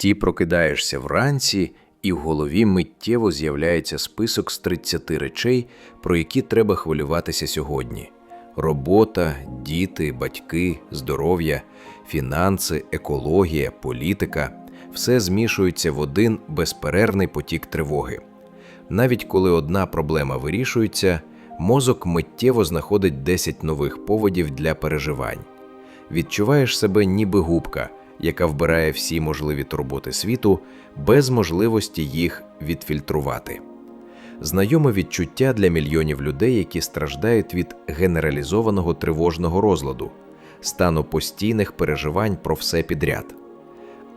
Ті прокидаєшся вранці, і в голові миттєво з'являється список з 30 речей, про які треба хвилюватися сьогодні: робота, діти, батьки, здоров'я, фінанси, екологія, політика все змішується в один безперервний потік тривоги. Навіть коли одна проблема вирішується, мозок миттєво знаходить 10 нових поводів для переживань. Відчуваєш себе ніби губка, яка вбирає всі можливі турботи світу без можливості їх відфільтрувати. Знайоме відчуття для мільйонів людей, які страждають від генералізованого тривожного розладу, стану постійних переживань про все підряд.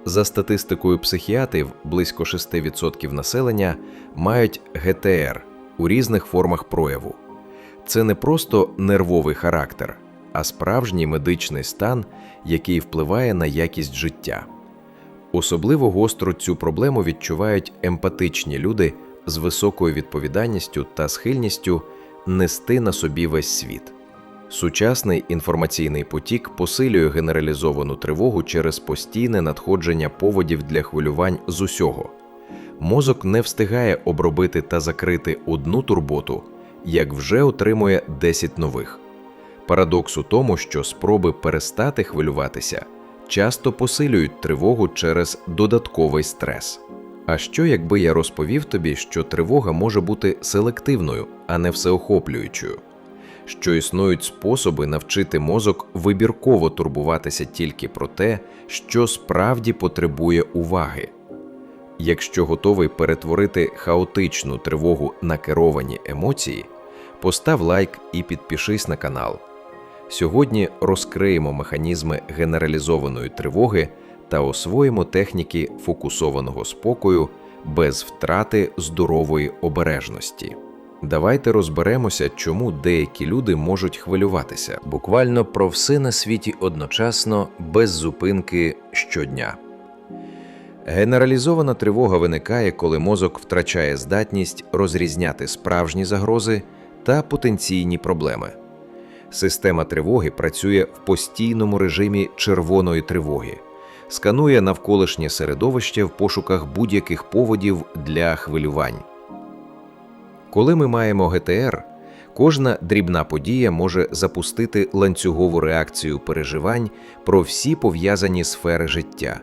За статистикою психіатрів, близько 6% населення мають ГТР у різних формах прояву. Це не просто нервовий характер, а справжній медичний стан, який впливає на якість життя. Особливо гостро цю проблему відчувають емпатичні люди з високою відповідальністю та схильністю нести на собі весь світ. Сучасний інформаційний потік посилює генералізовану тривогу через постійне надходження поводів для хвилювань з усього. Мозок не встигає обробити та закрити одну турботу, як вже отримує 10 нових. Парадокс у тому, що спроби перестати хвилюватися часто посилюють тривогу через додатковий стрес. А що, якби я розповів тобі, що тривога може бути селективною, а не всеохоплюючою? Що існують способи навчити мозок вибірково турбуватися тільки про те, що справді потребує уваги. Якщо готовий перетворити хаотичну тривогу на керовані емоції, постав лайк і підпишись на канал. Сьогодні розкриємо механізми генералізованої тривоги та освоїмо техніки фокусованого спокою без втрати здорової обережності. Давайте розберемося, чому деякі люди можуть хвилюватися буквально про все на світі одночасно, без зупинки щодня. Генералізована тривога виникає, коли мозок втрачає здатність розрізняти справжні загрози та потенційні проблеми. Система тривоги працює в постійному режимі червоної тривоги, сканує навколишнє середовище в пошуках будь-яких поводів для хвилювань. Коли ми маємо ГТР, кожна дрібна подія може запустити ланцюгову реакцію переживань про всі пов'язані сфери життя.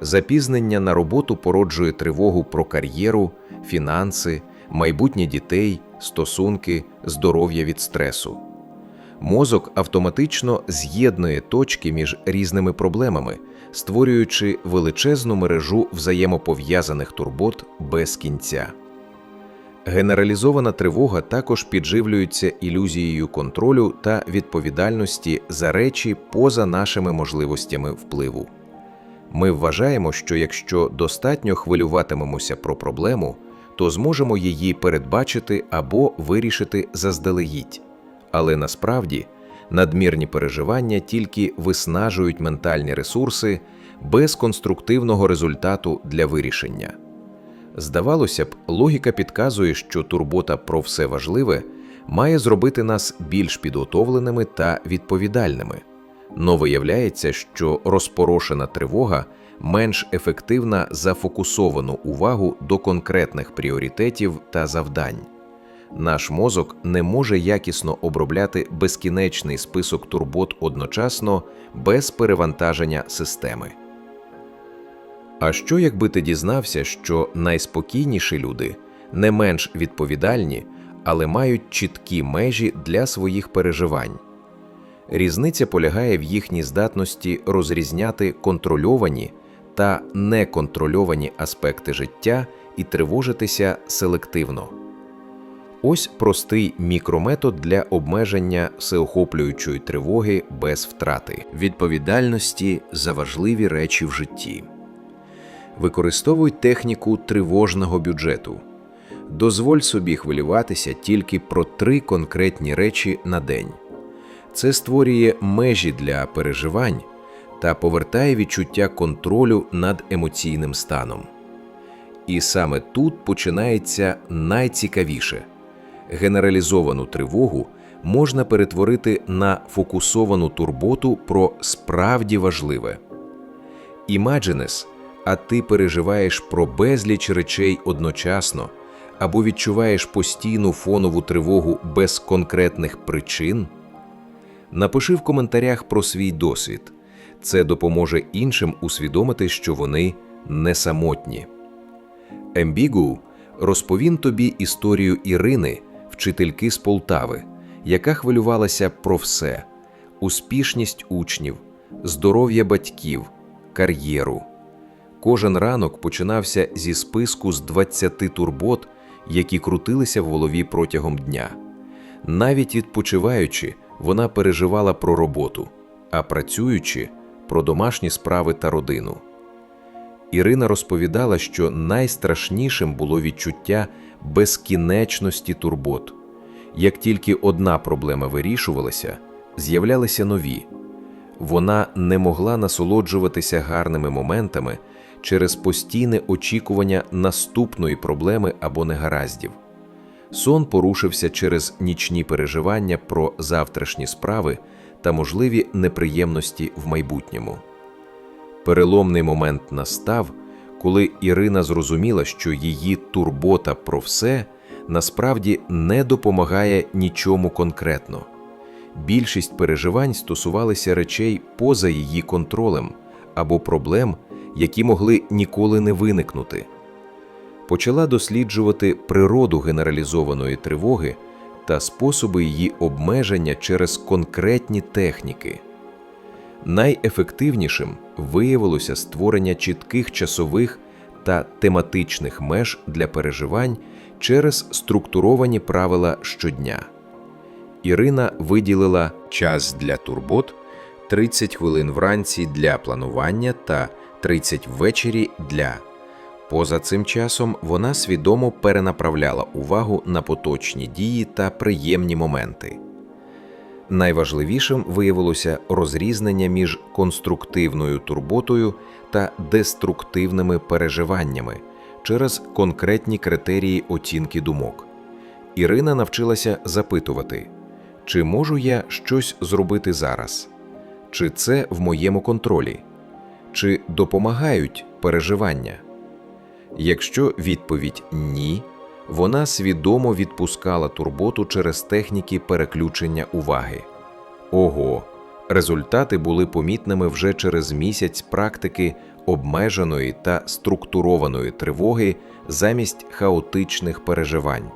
Запізнення на роботу породжує тривогу про кар'єру, фінанси, майбутнє дітей, стосунки, здоров'я від стресу. Мозок автоматично з'єднує точки між різними проблемами, створюючи величезну мережу взаємопов'язаних турбот без кінця. Генералізована тривога також підживлюється ілюзією контролю та відповідальності за речі поза нашими можливостями впливу. Ми вважаємо, що якщо достатньо хвилюватимемося про проблему, то зможемо її передбачити або вирішити заздалегідь. Але насправді надмірні переживання тільки виснажують ментальні ресурси без конструктивного результату для вирішення. Здавалося б, логіка підказує, що турбота про все важливе має зробити нас більш підготовленими та відповідальними. Но виявляється, що розпорошена тривога менш ефективна за фокусовану увагу до конкретних пріоритетів та завдань. Наш мозок не може якісно обробляти безкінечний список турбот одночасно без перевантаження системи. А що якби ти дізнався, що найспокійніші люди не менш відповідальні, але мають чіткі межі для своїх переживань? Різниця полягає в їхній здатності розрізняти контрольовані та неконтрольовані аспекти життя і тривожитися селективно. Ось простий мікрометод для обмеження всеохоплюючої тривоги без втрати, відповідальності за важливі речі в житті. Використовуй техніку тривожного бюджету. Дозволь собі хвилюватися тільки про три конкретні речі на день. Це створює межі для переживань та повертає відчуття контролю над емоційним станом. І саме тут починається найцікавіше генералізовану тривогу можна перетворити на фокусовану турботу про справді важливе. Імадженес а ти переживаєш про безліч речей одночасно або відчуваєш постійну фонову тривогу без конкретних причин? Напиши в коментарях про свій досвід. Це допоможе іншим усвідомити, що вони не самотні. Ембігу розповім тобі історію Ірини, вчительки з Полтави, яка хвилювалася про все: успішність учнів, здоров'я батьків, кар'єру. Кожен ранок починався зі списку з 20 турбот, які крутилися в голові протягом дня. Навіть відпочиваючи, вона переживала про роботу, а працюючи про домашні справи та родину. Ірина розповідала, що найстрашнішим було відчуття безкінечності турбот. Як тільки одна проблема вирішувалася, з'являлися нові. Вона не могла насолоджуватися гарними моментами через постійне очікування наступної проблеми або негараздів. Сон порушився через нічні переживання про завтрашні справи та можливі неприємності в майбутньому. Переломний момент настав, коли Ірина зрозуміла, що її турбота про все насправді не допомагає нічому конкретно. Більшість переживань стосувалися речей поза її контролем або проблем, які могли ніколи не виникнути. Почала досліджувати природу генералізованої тривоги та способи її обмеження через конкретні техніки. Найефективнішим виявилося створення чітких часових та тематичних меж для переживань через структуровані правила щодня. Ірина виділила час для турбот, 30 хвилин вранці для планування та 30 ввечері для. Поза цим часом вона свідомо перенаправляла увагу на поточні дії та приємні моменти. Найважливішим виявилося розрізнення між конструктивною турботою та деструктивними переживаннями через конкретні критерії оцінки думок. Ірина навчилася запитувати, чи можу я щось зробити зараз, чи це в моєму контролі, чи допомагають переживання. Якщо відповідь ні, вона свідомо відпускала турботу через техніки переключення уваги. Ого, результати були помітними вже через місяць практики обмеженої та структурованої тривоги замість хаотичних переживань.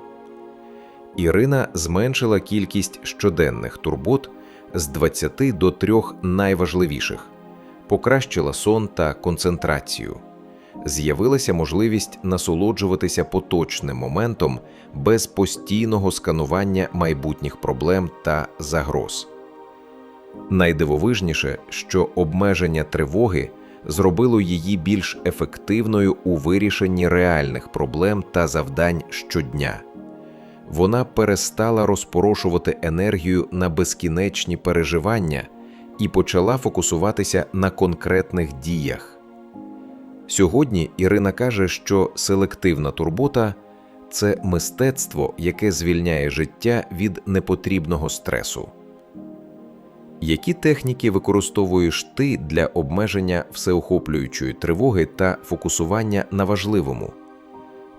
Ірина зменшила кількість щоденних турбот з 20 до 3 найважливіших, покращила сон та концентрацію з'явилася можливість насолоджуватися поточним моментом без постійного сканування майбутніх проблем та загроз. Найдивовижніше, що обмеження тривоги зробило її більш ефективною у вирішенні реальних проблем та завдань щодня. Вона перестала розпорошувати енергію на безкінечні переживання і почала фокусуватися на конкретних діях. Сьогодні Ірина каже, що селективна турбота це мистецтво, яке звільняє життя від непотрібного стресу. Які техніки використовуєш ти для обмеження всеохоплюючої тривоги та фокусування на важливому?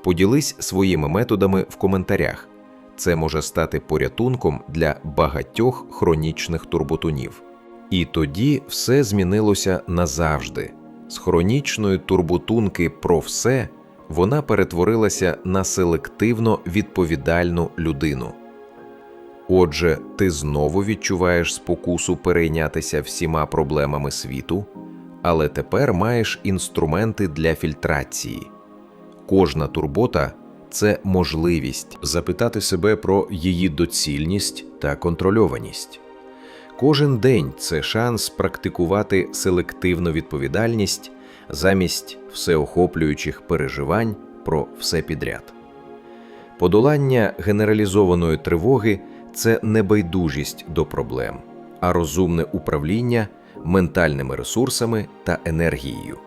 Поділись своїми методами в коментарях. Це може стати порятунком для багатьох хронічних турботунів. І тоді все змінилося назавжди. З хронічної турботунки про все вона перетворилася на селективно відповідальну людину. Отже, ти знову відчуваєш спокусу перейнятися всіма проблемами світу, але тепер маєш інструменти для фільтрації. Кожна турбота це можливість запитати себе про її доцільність та контрольованість. Кожен день це шанс практикувати селективну відповідальність замість всеохоплюючих переживань про все підряд. Подолання генералізованої тривоги це не байдужість до проблем, а розумне управління ментальними ресурсами та енергією.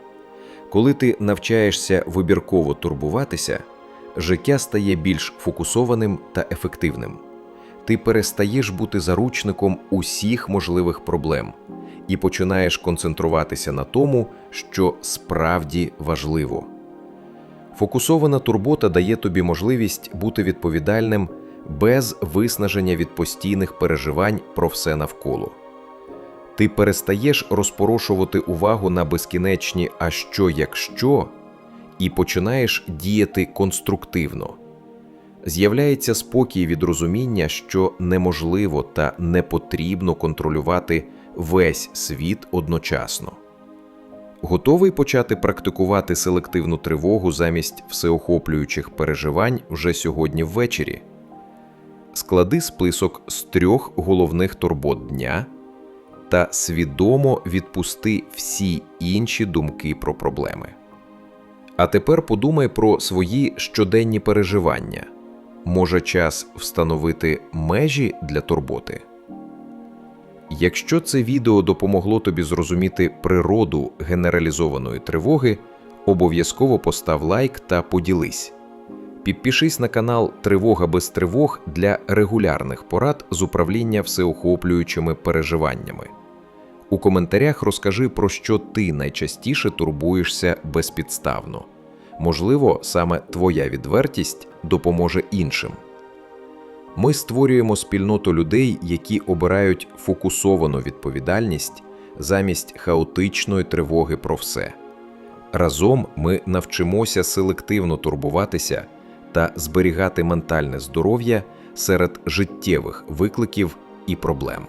Коли ти навчаєшся вибірково турбуватися, життя стає більш фокусованим та ефективним ти перестаєш бути заручником усіх можливих проблем і починаєш концентруватися на тому, що справді важливо. Фокусована турбота дає тобі можливість бути відповідальним без виснаження від постійних переживань про все навколо. Ти перестаєш розпорошувати увагу на безкінечні а що якщо і починаєш діяти конструктивно. З'являється спокій від розуміння, що неможливо та не потрібно контролювати весь світ одночасно. Готовий почати практикувати селективну тривогу замість всеохоплюючих переживань вже сьогодні ввечері? Склади список з трьох головних турбот дня та свідомо відпусти всі інші думки про проблеми. А тепер подумай про свої щоденні переживання. Може, час встановити межі для турботи? Якщо це відео допомогло тобі зрозуміти природу генералізованої тривоги, обов'язково постав лайк та поділись. Підпишись на канал Тривога без тривог для регулярних порад з управління всеохоплюючими переживаннями. У коментарях розкажи, про що ти найчастіше турбуєшся безпідставно. Можливо, саме твоя відвертість допоможе іншим. Ми створюємо спільноту людей, які обирають фокусовану відповідальність замість хаотичної тривоги про все. Разом ми навчимося селективно турбуватися та зберігати ментальне здоров'я серед життєвих викликів і проблем.